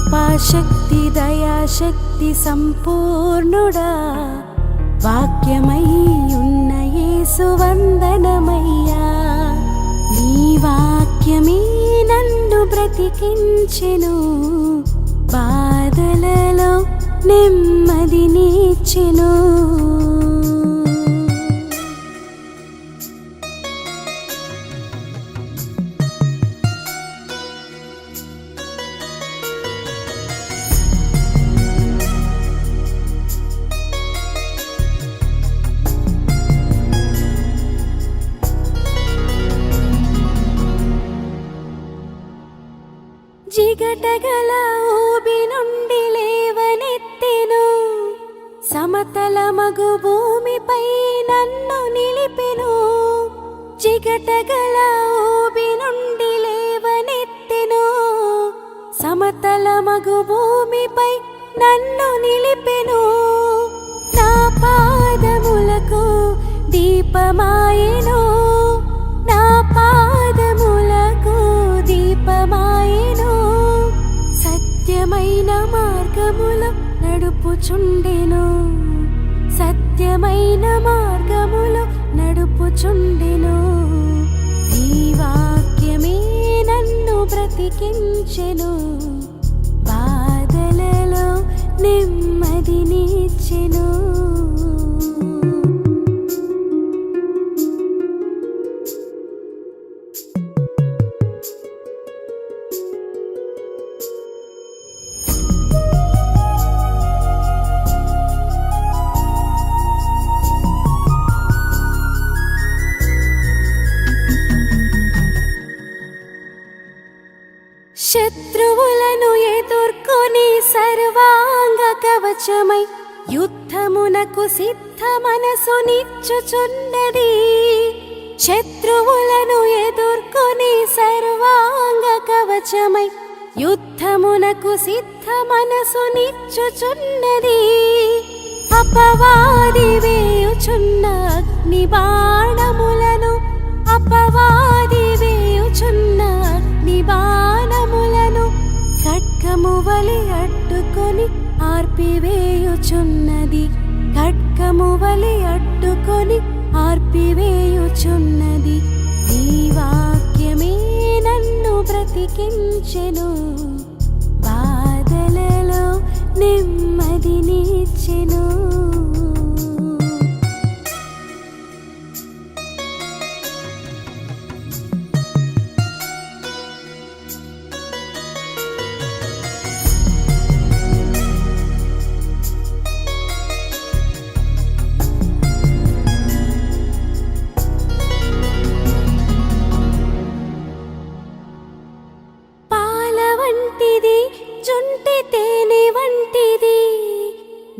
కృపాశక్తి దయాశక్తి సంపూర్ణుడా. వాక్యమై ఉన్న సువందనమయ్యా నీ వాక్యమే నన్ను బ్రతికించెను. బాధలలో నెమ్మదినిచ్చెను జిగటగల ఊబి నుండి లేవనెత్తెను. సమతల మగు భూమిపై నన్ను నిలిపెను. చిగటగల ఊబి నుండి లేవనెత్తెను. సమతల మగు భూమిపై నన్ను నిలిపెను. మార్గముల నడుపుచుండెను. సత్యమైన మార్గములు నడుపుచుండెను. ఈ వాక్యమే నన్ను బ్రతికించెను. బాధలలో నెమ్మదిని కవచమై యుద్ధమునకు సిద్ధ మనసు నిచ్చుచున్నది. శత్రువులను ఎదుర్కొని సర్వాంగ కవచమై యుద్ధమునకు సిద్ధ మనసు నిచ్చుచున్నది. అపవాది వేయుచున్న అగ్ని బాణములను అపవాది ఆర్పివేయుచున్నది ఖడ్గము వలి అడ్డుకొని ఆర్పివేయుచున్నది ఈ వాక్యమే నన్ను బ్రతికించెను.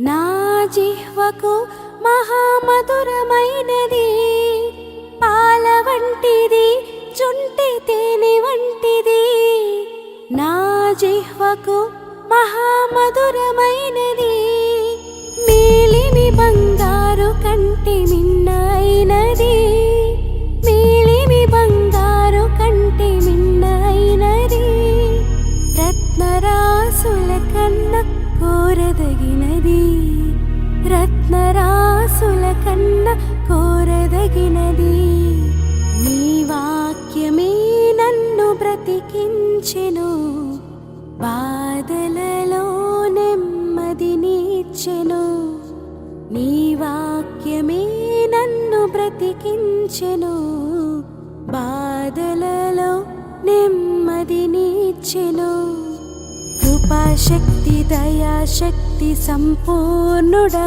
నా జిహ్వకు మహామధురమైనది పాల వంటిది చుంటి తేనె వంటిది. నా జిహ్వకు మహామధురమైనది మేలిమి బంగారు కంటి మిన్నైనది. కోరదగినది. నీ వాక్యమే నన్ను బ్రతికించెను. బాధలలో నెమ్మదినిచ్చెను నీ వాక్యమే నన్ను బ్రతికించెను. బాధలలో నెమ్మదినిచ్చెను కృపాశక్తి దయాశక్తి సంపూర్ణుడా.